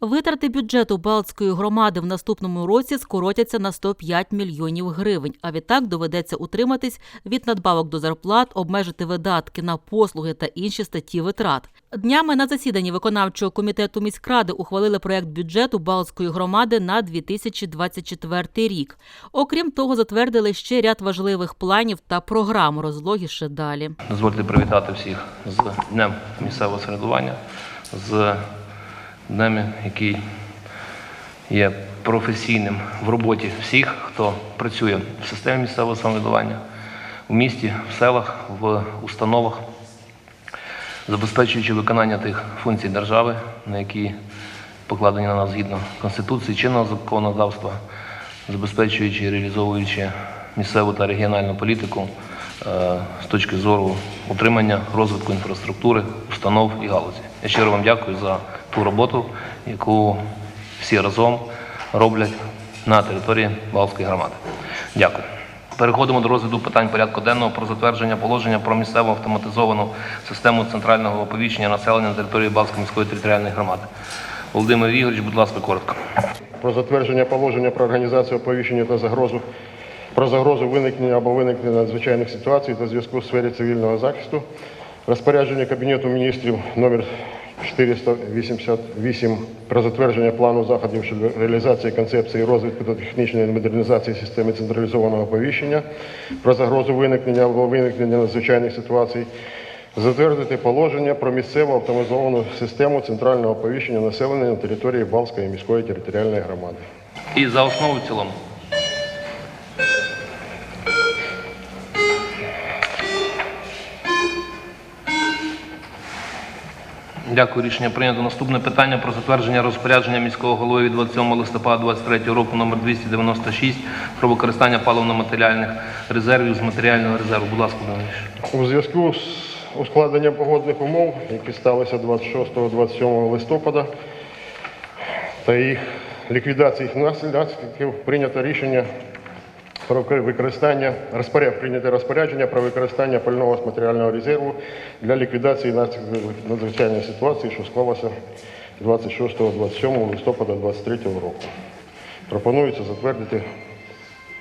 Витрати бюджету Балтської громади в наступному році скоротяться на 105 мільйонів гривень. А відтак доведеться утриматись від надбавок до зарплат, обмежити видатки на послуги та інші статті витрат. Днями на засіданні виконавчого комітету міськради ухвалили проект бюджету Балтської громади на 2024 рік. Окрім того, затвердили ще ряд важливих планів та програм. Розлогіше далі. Дозвольте привітати всіх з Днем місцевого самоврядування, з днем, який є професійним в роботі всіх, хто працює в системі місцевого самоврядування, в місті, в селах, в установах, забезпечуючи виконання тих функцій держави, на які покладені на нас згідно Конституції, чинного законодавства, забезпечуючи і реалізовуючи місцеву та регіональну політику е, з точки зору утримання розвитку інфраструктури, установ і галузі. Я щиро вам дякую за ту роботу, яку всі разом роблять на території Балтської громади. Дякую. Переходимо до розгляду питань порядку денного про затвердження положення про місцеву автоматизовану систему центрального оповіщення населення на території Балтської міської територіальної громади. Володимир Ігорович, будь ласка, коротко. про затвердження положення про організацію оповіщення та загрозу про загрозу виникнення або виникнення надзвичайних ситуацій та зв'язку в сфері цивільного захисту, розпорядження Кабінету міністрів номер 488 про затвердження плану заходів щодо реалізації концепції розвитку та технічної модернізації системи централізованого оповіщення про загрозу виникнення або виникнення надзвичайних ситуацій, затвердити положення про місцеву автоматизовану систему центрального оповіщення населення на території Балтської міської територіальної громади. І за основу в цілому. Дякую, рішення прийнято. Наступне питання про затвердження розпорядження міського голови від 27 листопада 2023 року номер 296 про використання паливно-матеріальних резервів з матеріального резерву. Будь ласка, Володимир У зв'язку з ускладненням погодних умов, які сталися 26-27 листопада, та їх ліквідації їх наслідків прийнято рішення про використання прийняте розпорядження про використання пального матеріального резерву для ліквідації надзвичайної ситуації, що склалася 26-27 листопада 2023 року. Пропонується затвердити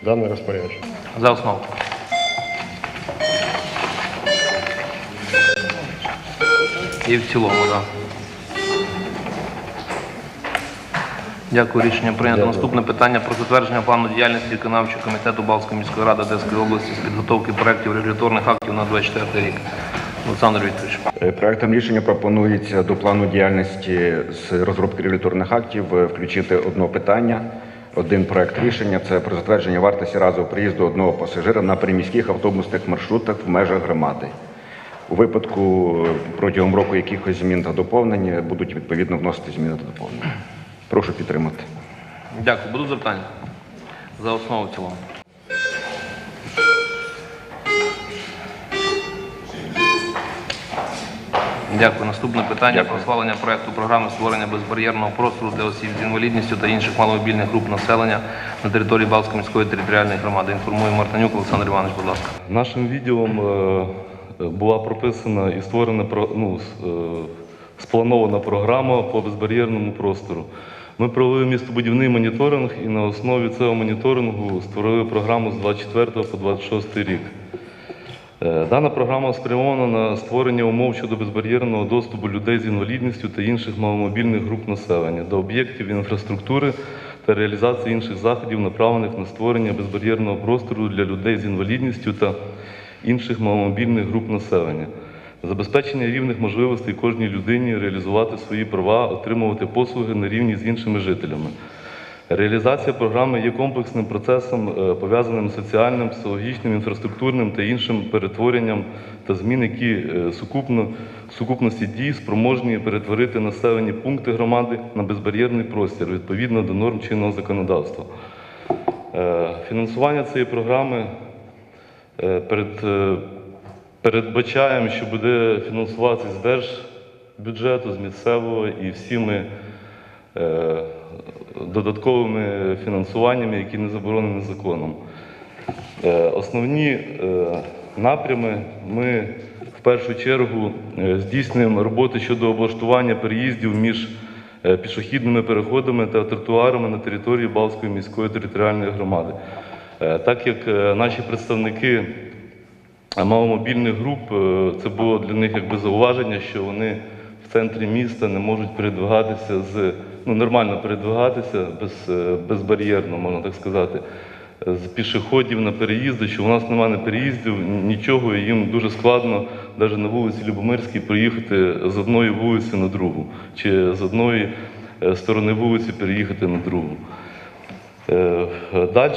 дане розпорядження. За основу. І в цілому, так. Дякую, рішення прийнято. Наступне питання про затвердження плану діяльності виконавчого комітету Балтської міської ради Одеської області з підготовки проєктів регуляторних актів на 24 рік. Олександр Вікторович. Е, Проектом рішення пропонується до плану діяльності з розробки регуляторних актів е, включити одне питання, один проект рішення це про затвердження вартості разового приїзду одного пасажира на приміських автобусних маршрутах в межах громади. У випадку е, протягом року якихось змін та доповнень будуть відповідно вносити зміни та доповнення. Прошу підтримати. Дякую. Будуть запитання? За основу цілому. Дякую. Наступне питання про схвалення проекту програми створення безбар'єрного простору для осіб з інвалідністю та інших маломобільних груп населення на території Балтської міської територіальної громади. Інформує Мартинюк Олександр Іванович, будь ласка. Нашим відділом е, була прописана і створена ну, е, спланована програма по безбар'єрному простору. Ми провели містобудівний моніторинг і на основі цього моніторингу створили програму з 24 по 26 рік. Е, Дана програма спрямована на створення умов щодо безбар'єрного доступу людей з інвалідністю та інших маломобільних груп населення до об'єктів інфраструктури та реалізації інших заходів, направлених на створення безбар'єрного простору для людей з інвалідністю та інших маломобільних груп населення, забезпечення рівних можливостей кожній людині реалізувати свої права, отримувати послуги на рівні з іншими жителями. Реалізація програми є комплексним процесом, е, пов'язаним з соціальним, психологічним, інфраструктурним та іншим перетворенням та змін, які е, сукупно, сукупності дій спроможні перетворити населені пункти громади на безбар'єрний простір відповідно до норм чинного законодавства. Е, Фінансування цієї програми перед, передбачаємо, що буде фінансуватися з держбюджету, з місцевого і всіми е, додатковими фінансуваннями, які не заборонені законом. Е, Основні е, напрями ми в першу чергу е, здійснюємо роботи щодо облаштування переїздів між е, пішохідними переходами та тротуарами на території Балтської міської територіальної громади. Е, Так як наші представники маломобільних груп, е, це було для них якби зауваження, що вони в центрі міста не можуть передвигатися з ну нормально передвигатися без, е, безбар'єрно, можна так сказати, з пішоходів на переїзди, що у нас немає на переїздів нічого, і їм дуже складно навіть на вулиці Любомирській проїхати з одної вулиці на другу, чи з одної е, сторони вулиці переїхати на другу. Далі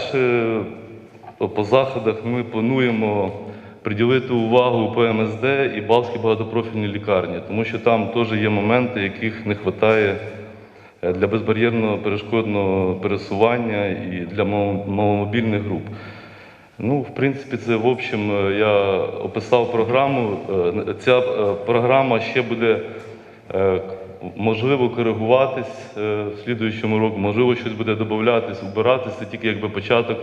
по заходах ми плануємо приділити увагу ПМСД і Балтській багатопрофільній лікарні, тому що там теж є моменти, яких не вистачає для безбар'єрного перешкодного пересування і для маломобільних груп. Ну, в принципі, це в общем е, я описав програму. Е, Ця е, програма ще буде е, можливо коригуватись е, в слідуючому році, можливо, щось буде додатись, вбиратися, тільки якби початок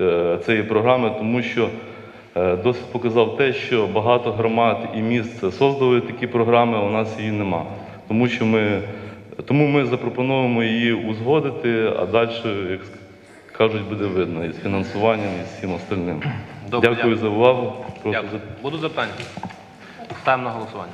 е, цієї програми, тому що е, досвід показав те, що багато громад і міст создали такі програми, а у нас її нема. Тому що ми, тому ми запропонуємо її узгодити, а далі, як кажуть, буде видно і з фінансуванням, і з всім остальним. Добре, дякую дякую. за увагу. Дякую. Буду запитання? Ставимо на голосування.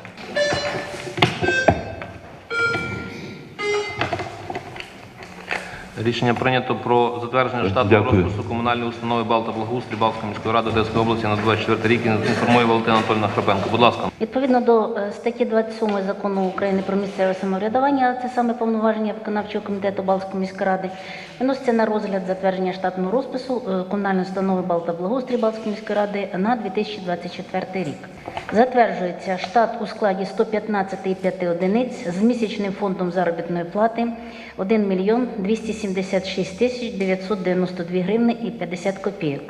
Рішення прийнято про затвердження штатного Дякую. розпису комунальної установи Балта Благоустрій Балтської міської ради Одеської області на 24 рік. Інформує Валентина Анатольовна Храпенко. Будь ласка. Відповідно до е, статті 27 закону України про місцеве самоврядування, це саме повноваження виконавчого комітету Балтської міської ради, виноситься на розгляд затвердження штатного розпису е, комунальної установи Балта Благоустрій Балтської міської ради на 2024 рік. Затверджується штат у складі 115,5 одиниць з місячним фондом заробітної плати 1 мільйон 276 тисяч 992 гривни і 50 копійок.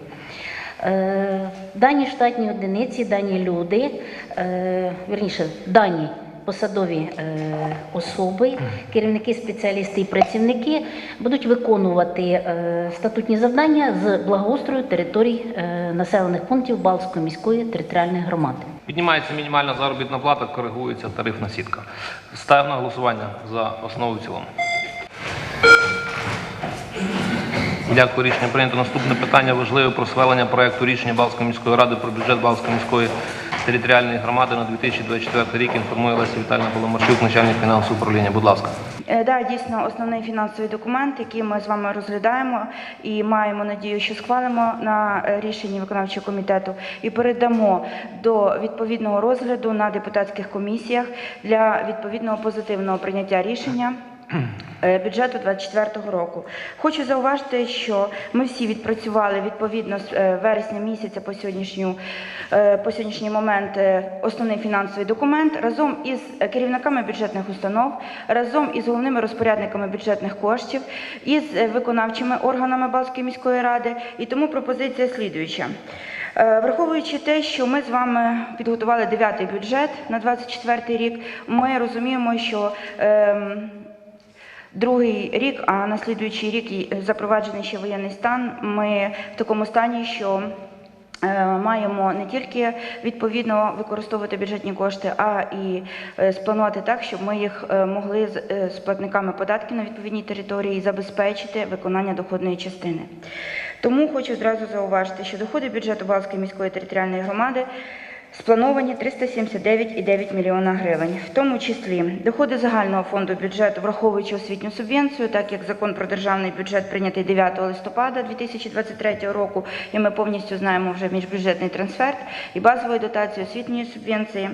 Е, Дані штатні одиниці, дані люди, е, вірніше, дані посадові е, особи, керівники, спеціалісти і працівники будуть виконувати статутні завдання з благоустрою територій населених пунктів Балтської міської територіальної громади. Піднімається мінімальна заробітна плата, коригується тарифна сітка. Ставимо на голосування за основу в цілому. Дякую, рішення прийнято. Наступне питання важливе про схвалення проекту рішення Балтської міської ради про бюджет Балтської міської територіальної громади на 2024 рік. Інформує Леся Віталіївна Поломарчук, начальник фінансового управління. Будь ласка. Е, Да, дійсно, основний фінансовий документ, який ми з вами розглядаємо і маємо надію, що схвалимо на е, рішенні виконавчого комітету і передамо до відповідного розгляду на депутатських комісіях для відповідного позитивного прийняття рішення. Е, Бюджету 24 року хочу зауважити, що ми всі відпрацювали відповідно з е, вересня місяця по сьогоднішню е, по сьогоднішній момент основний фінансовий документ разом із керівниками бюджетних установ, разом із головними розпорядниками бюджетних коштів, із виконавчими органами Балтської міської ради. І тому пропозиція слідуюча. Враховуючи те, що ми з вами підготували дев'ятий бюджет на 24 рік, ми розуміємо, що ем, Другий рік, а на слідуючий рік запроваджений ще воєнний стан. Ми в такому стані, що е, маємо не тільки відповідно використовувати бюджетні кошти, а і е, спланувати так, щоб ми їх е, могли з е, платниками податків на відповідній території забезпечити виконання доходної частини. Тому хочу зразу зауважити, що доходи бюджету Балтської міської територіальної громади Сплановані 379,9 мільйона гривень, в тому числі доходи загального фонду бюджету, враховуючи освітню субвенцію, так як закон про державний бюджет прийнятий 9 листопада 2023 року, і ми повністю знаємо вже міжбюджетний трансферт і базової дотації освітньої субвенції.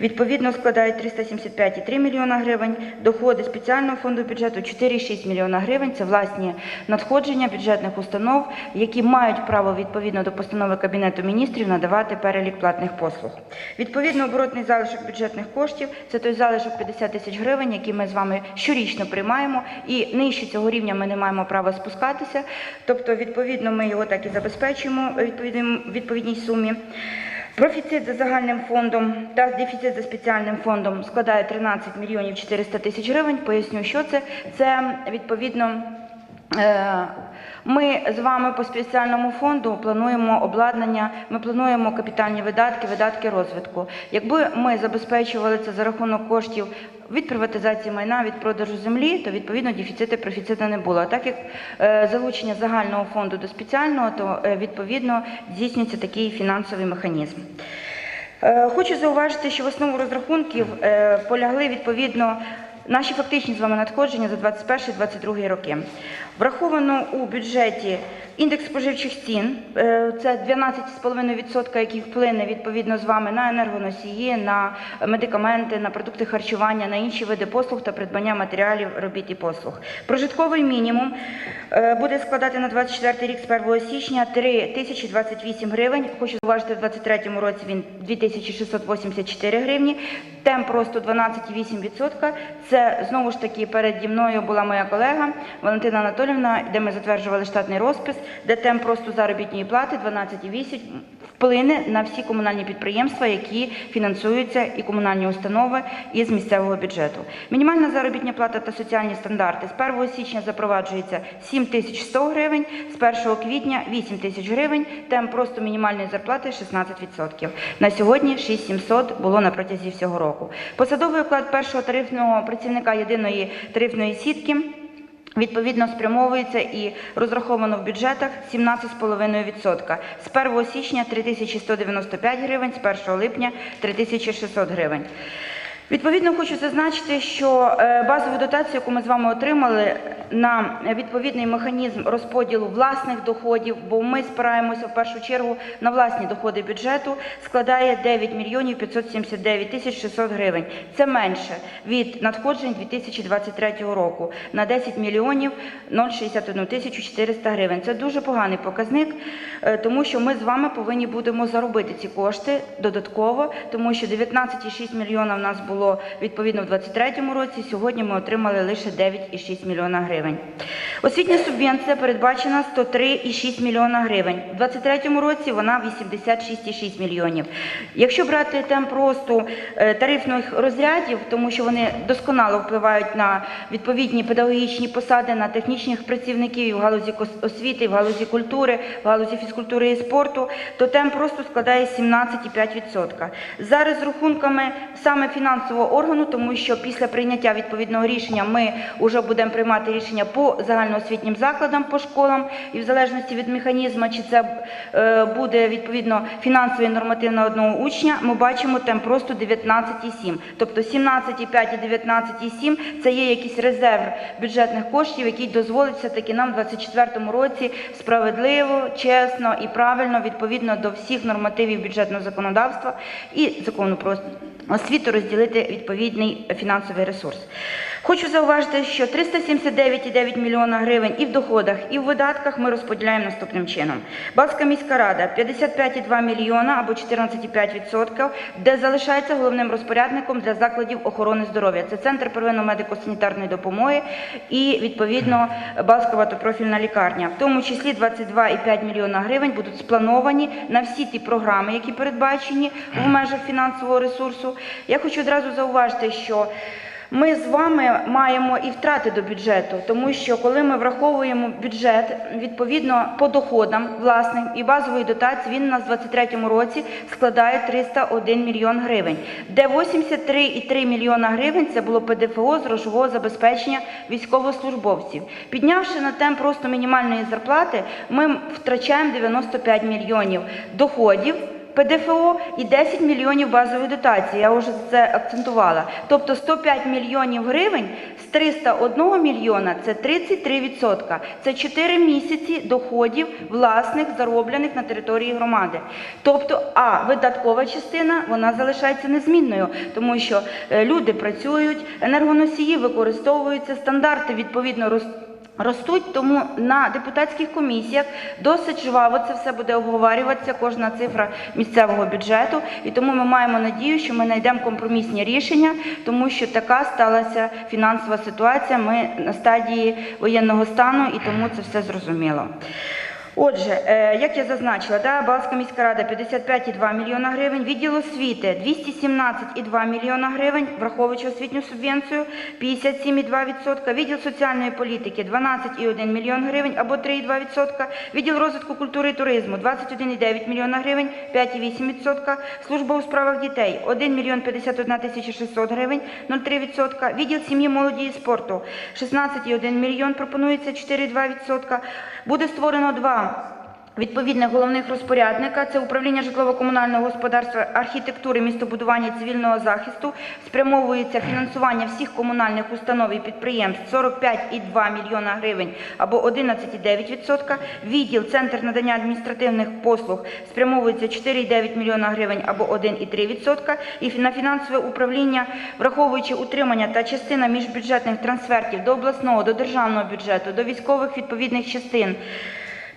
Відповідно складають 375,3 мільйона гривень. Доходи спеціального фонду бюджету 4,6 мільйона гривень. Це власні надходження бюджетних установ, які мають право відповідно до постанови Кабінету міністрів надавати перелік платних послуг. Відповідно, оборотний залишок бюджетних коштів це той залишок 50 тисяч гривень, який ми з вами щорічно приймаємо, і нижче цього рівня ми не маємо права спускатися. Тобто, відповідно, ми його так і забезпечуємо відповідній сумі. Профіцит за загальним фондом та дефіцит за спеціальним фондом складає 13 мільйонів 400 тисяч гривень. Поясню, що це. Це відповідно Е, Ми з вами по спеціальному фонду плануємо обладнання, ми плануємо капітальні видатки, видатки розвитку. Якби ми забезпечували це за рахунок коштів від приватизації майна, від продажу землі, то відповідно дефіциту профіциту не було. А так як е, залучення загального фонду до спеціального, то е, відповідно здійснюється такий фінансовий механізм. Е, Хочу зауважити, що в основу розрахунків полягли відповідно наші фактичні з вами надходження за 21-22 роки. Враховано у бюджеті індекс споживчих цін, е, це 12,5%, який вплине відповідно з вами на енергоносії, на медикаменти, на продукти харчування, на інші види послуг та придбання матеріалів, робіт і послуг. Прожитковий мінімум е, буде складати на 24 рік з 1 січня 3 тисячі 28 гривень. Хочу зауважити, в 23 році він 2684 гривні. Темп росту 12,8%. Це знову ж таки переді мною була моя колега Валентина Анатолівна, де ми затверджували штатний розпис, де темп росту заробітної плати 12,8 вплине на всі комунальні підприємства, які фінансуються і комунальні установи із місцевого бюджету. Мінімальна заробітна плата та соціальні стандарти з 1 січня запроваджується 7 тисяч 100 гривень, з 1 квітня 8 тисяч гривень, темп росту мінімальної зарплати 16%. На сьогодні 6700 було на протязі всього року. Посадовий оклад першого тарифного працівника єдиної тарифної сітки Відповідно, спрямовується і розраховано в бюджетах 17,5%. З 1 січня 3195 гривень, з 1 липня 3600 гривень. Відповідно, хочу зазначити, що е, базову дотацію, яку ми з вами отримали на відповідний механізм розподілу власних доходів, бо ми спираємося в першу чергу на власні доходи бюджету, складає 9 мільйонів 579 тисяч 600 гривень. Це менше від надходжень 2023 року на 10 мільйонів 061 тисячу 400 гривень. Це дуже поганий показник, е, тому що ми з вами повинні будемо заробити ці кошти додатково, тому що 19,6 мільйона в нас було відповідно в 2023 році. Сьогодні ми отримали лише 9,6 мільйона гривень. Освітня субвенція передбачена 103,6 мільйона гривень. У 2023 році вона 86,6 мільйонів. Якщо брати темп росту е, тарифних розрядів, тому що вони досконало впливають на відповідні педагогічні посади, на технічних працівників в галузі освіти, в галузі культури, в галузі фізкультури і спорту, то темп росту складає 17,5%. За розрахунками саме фінансового органу, тому що після прийняття відповідного рішення ми вже будемо приймати рішення по загальноосвітнім закладам, по школам, і в залежності від механізму, чи це е, буде відповідно фінансовий норматив на одного учня, ми бачимо темп росту 19,7. Тобто 17,5 і 19,7 – це є якийсь резерв бюджетних коштів, який дозволить все-таки нам в 2024 році справедливо, чесно і правильно, відповідно до всіх нормативів бюджетного законодавства і закону про освіту розділити відповідний фінансовий ресурс. Хочу зауважити, що 379,9 мільйона гривень і в доходах, і в видатках ми розподіляємо наступним чином. Балтська міська рада 55,2 мільйона або 14,5%, де залишається головним розпорядником для закладів охорони здоров'я. Це центр первинної медико-санітарної допомоги і відповідно Балтська ватопрофільна лікарня. В тому числі 22,5 мільйона гривень будуть сплановані на всі ті програми, які передбачені в межах фінансового ресурсу. Я хочу одразу зауважити, що ми з вами маємо і втрати до бюджету, тому що коли ми враховуємо бюджет відповідно по доходам власним і базової дотації, він у нас в 2023 році складає 301 мільйон гривень, де 83,3 мільйона гривень це було ПДФО з грошового забезпечення військовослужбовців. Піднявши на темп просто мінімальної зарплати, ми втрачаємо 95 мільйонів доходів. ПДФО і 10 мільйонів базової дотації. Я вже це акцентувала. Тобто 105 мільйонів гривень з 301 мільйона це 33%. Це 4 місяці доходів власних зароблених на території громади. Тобто, а видаткова частина вона залишається незмінною, тому що е, люди працюють, енергоносії використовуються, стандарти відповідно ростуть. Ростуть, тому на депутатських комісіях досить жваво це все буде обговорюватися, кожна цифра місцевого бюджету. І тому ми маємо надію, що ми знайдемо компромісні рішення, тому що така сталася фінансова ситуація. Ми на стадії воєнного стану і тому це все зрозуміло. Отже, е, як я зазначила, да, Балська міська рада 55,2 мільйона гривень, відділ освіти 217,2 мільйона гривень, враховуючи освітню субвенцію 57,2%, відділ соціальної політики 12,1 мільйон гривень або 3,2%, відділ розвитку культури і туризму 21,9 мільйона гривень, 5,8%, служба у справах дітей 1 мільйон 51 тисяча 600 гривень, 0,3%, відділ сім'ї, молоді і спорту 16,1 мільйон, пропонується 4,2%. Буде створено два відповідних головних розпорядника. Це управління житлово-комунального господарства, архітектури, містобудування цивільного захисту. Спрямовується фінансування всіх комунальних установ і підприємств 45,2 мільйона гривень або 11,9%. Відділ Центр надання адміністративних послуг спрямовується 4,9 мільйона гривень або 1,3%. І на фінансове управління, враховуючи утримання та частина міжбюджетних трансфертів до обласного, до державного бюджету, до військових відповідних частин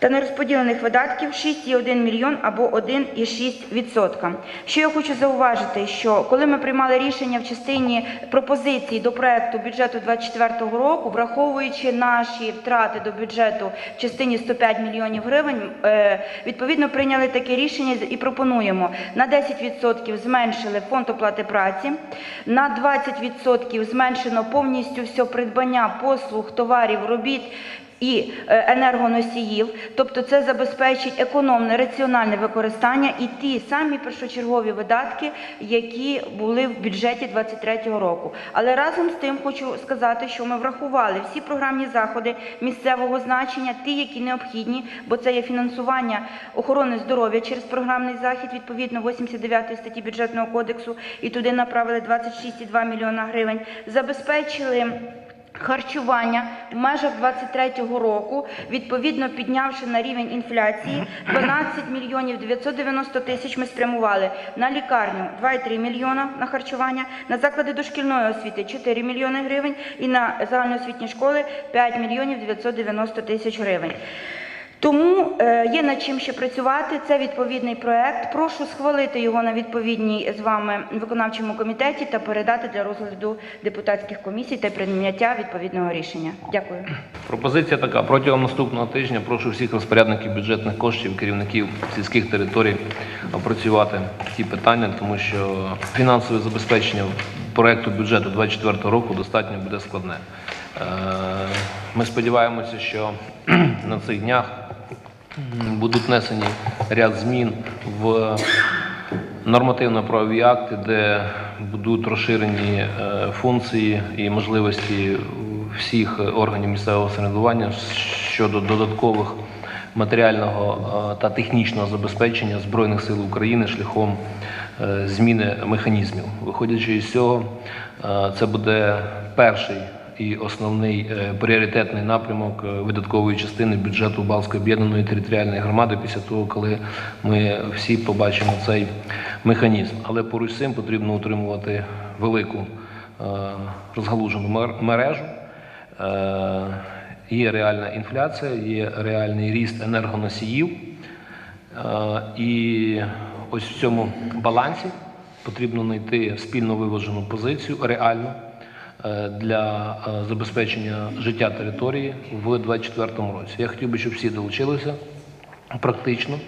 та нерозподілених видатків 6,1 мільйон або 1,6%. Що я хочу зауважити, що коли ми приймали рішення в частині пропозицій до проекту бюджету 2024 року, враховуючи наші втрати до бюджету в частині 105 мільйонів гривень, е, відповідно прийняли таке рішення і пропонуємо на 10% зменшили фонд оплати праці, на 20% зменшено повністю все придбання послуг, товарів, робіт і е, енергоносіїв, тобто це забезпечить економне, раціональне використання і ті самі першочергові видатки, які були в бюджеті 2023 року. Але разом з тим хочу сказати, що ми врахували всі програмні заходи місцевого значення, ті, які необхідні, бо це є фінансування охорони здоров'я через програмний захід, відповідно 89 статті бюджетного кодексу, і туди направили 26,2 мільйона гривень. Забезпечили Харчування в межах 23-го року, відповідно піднявши на рівень інфляції, 12 мільйонів 990 тисяч ми спрямували на лікарню 2,3 мільйона на харчування, на заклади дошкільної освіти 4 мільйони гривень і на загальноосвітні школи 5 мільйонів 990 тисяч гривень. Тому е, є над чим ще працювати. Це відповідний проект. Прошу схвалити його на відповідній з вами виконавчому комітеті та передати для розгляду депутатських комісій та прийняття відповідного рішення. Дякую. Пропозиція така. Протягом наступного тижня прошу всіх розпорядників бюджетних коштів, керівників сільських територій опрацювати ті питання, тому що фінансове забезпечення проекту бюджету 2024 року достатньо буде складне. Е, Ми сподіваємося, що на цих днях будуть внесені ряд змін в нормативно-правові акти, де будуть розширені е, функції і можливості всіх органів місцевого самоврядування щодо додаткових матеріального е, та технічного забезпечення Збройних сил України шляхом е, зміни механізмів. Виходячи із цього, це буде перший і основний е, пріоритетний напрямок е, видаткової частини бюджету Балської об'єднаної територіальної громади після того, коли ми всі побачимо цей механізм. Але поруч з цим потрібно утримувати велику е, розгалужену мер- мережу. Є реальна інфляція, є реальний ріст енергоносіїв. І ось в цьому балансі потрібно знайти спільно виважену позицію, реальну для е, забезпечення життя території в 2024 році. Я хотів би, щоб всі долучилися практично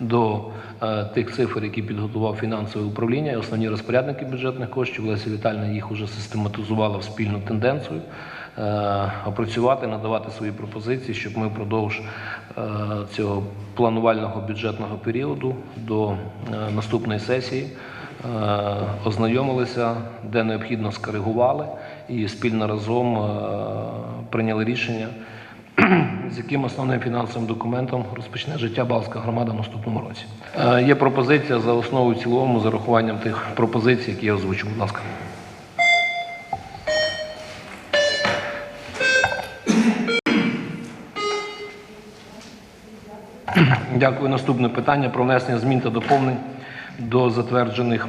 до е, тих цифр, які підготував фінансове управління і основні розпорядники бюджетних коштів. Леся Вітальна їх уже систематизувала в спільну тенденцію. е, Опрацювати, надавати свої пропозиції, щоб ми впродовж е, цього планувального бюджетного періоду до е, наступної сесії е, ознайомилися, де необхідно скоригували і спільно разом е, прийняли рішення з яким основним фінансовим документом розпочне життя Балська громада в наступному році. Е, Є пропозиція за основу і цілому з урахуванням тих пропозицій, які я озвучив. Будь ласка. Дякую. Наступне питання про внесення змін та доповнень до затверджених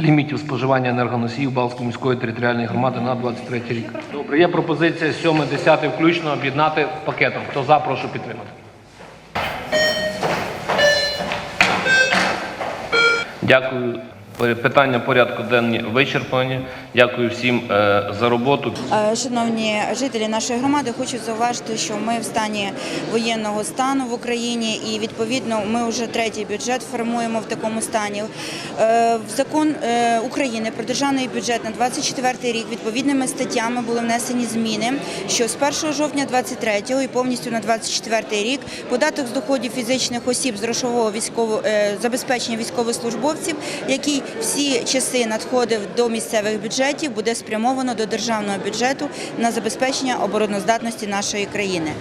лімітів споживання енергоносіїв Балтської міської територіальної громади на 23 рік. Добре, є пропозиція 7, 10 включно об'єднати пакетом. Хто за, прошу підтримати. Дякую. Питання порядку денні вичерпані. Дякую всім е, за роботу. Е, Шановні жителі нашої громади, хочу зауважити, що ми в стані воєнного стану в Україні, і відповідно ми вже третій бюджет формуємо в такому стані. Е, закон України про державний бюджет на 24 рік відповідними статтями були внесені зміни, що з 1 жовтня 23 і повністю на 24 рік податок з доходів фізичних осіб з грошового військового забезпечення військовослужбовців, який всі часи надходив до місцевих бюджетів, буде спрямовано до державного бюджету на забезпечення обороноздатності нашої країни.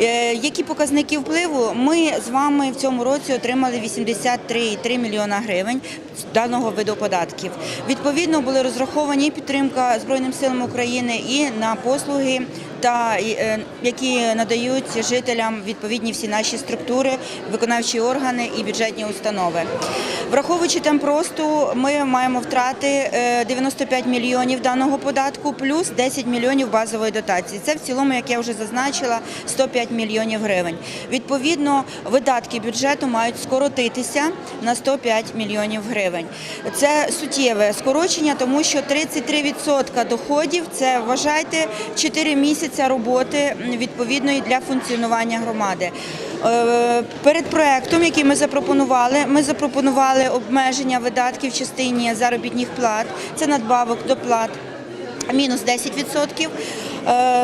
Е, Які показники впливу? Ми з вами в цьому році отримали 83,3 мільйона гривень даного виду податків. Відповідно, були розраховані підтримка Збройним силам України і на послуги. Та е, які надають жителям відповідні всі наші структури, виконавчі органи і бюджетні установи. Враховуючи темп росту, ми маємо втрати е, 95 мільйонів даного податку, плюс 10 мільйонів базової дотації. Це в цілому, як я вже зазначила, 105 мільйонів гривень. Відповідно, видатки бюджету мають скоротитися на 105 мільйонів гривень. Це суттєве скорочення, тому що 33% доходів це вважайте 4 місяці роботи відповідної для функціонування громади. Е, Перед проектом, який ми запропонували, ми запропонували обмеження видатків в частині заробітних плат, це надбавок до плат. Мінус 10%, е,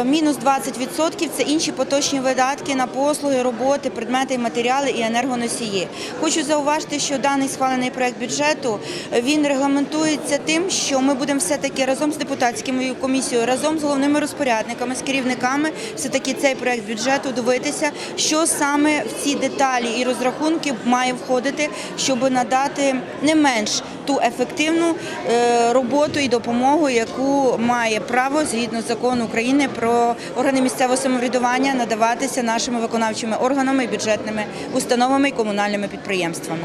мінус 20% – це інші поточні видатки на послуги, роботи, предмети, матеріали і енергоносії. Хочу зауважити, що даний схвалений проект бюджету е, він регламентується тим, що ми будемо все-таки разом з депутатською комісією, разом з головними розпорядниками, з керівниками, все-таки цей проект бюджету дивитися, що саме в ці деталі і розрахунки має входити, щоб надати не менш ту ефективну е, роботу і допомогу, яку має право згідно закону України про органи місцевого самоврядування надаватися нашими виконавчими органами, бюджетними установами і комунальними підприємствами.